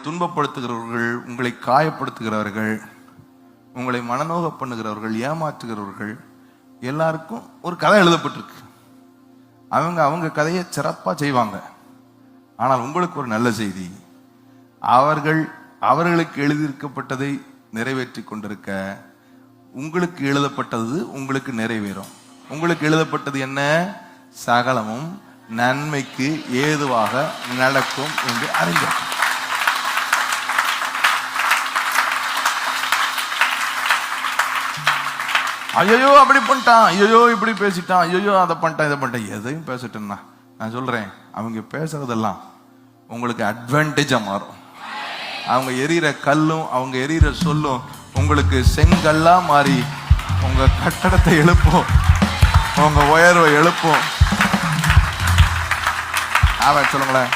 துன்பப்படுத்துகிறவர்கள் உங்களை காயப்படுத்துகிறவர்கள் உங்களை மனநோக பண்ணுகிறவர்கள் ஏமாற்றுகிறவர்கள் எல்லாருக்கும் ஒரு கதை எழுதப்பட்டிருக்கு. அவங்க அவங்க கதையை சிறப்பாக செய்வாங்க. ஆனால் உங்களுக்கு ஒரு நல்ல செய்தி. அவர்கள் அவர்களுக்கு எழுதியிருக்கப்பட்டதை நிறைவேற்றி கொண்டிருக்க உங்களுக்கு எழுதப்பட்டது உங்களுக்கு நிறைவேறும். உங்களுக்கு எழுதப்பட்டது என்ன? சகலமும் நன்மைக்கு ஏதுவாக நடக்கும் என்று அறிஞர் ஐயோ அப்படி பண்ணிட்டான். ஐயோ இப்படி பேசிட்டான். ஐயோ அதை பண்ணிட்டான் இதை பண்ணிட்டான். எதையும் பேசட்டும்னா நான் சொல்றேன் அவங்க பேசுறதெல்லாம் உங்களுக்கு அட்வான்டேஜா மாறும். அவங்க எரியிற கல்லும் அவங்க எரியிற சொல்லும் உங்களுக்கு செங்கல்லா மாறி உங்க கட்டடத்தை எழுப்பும். உங்க உயர்வை எழுப்பும். ஆமா சொல்லுங்களேன்.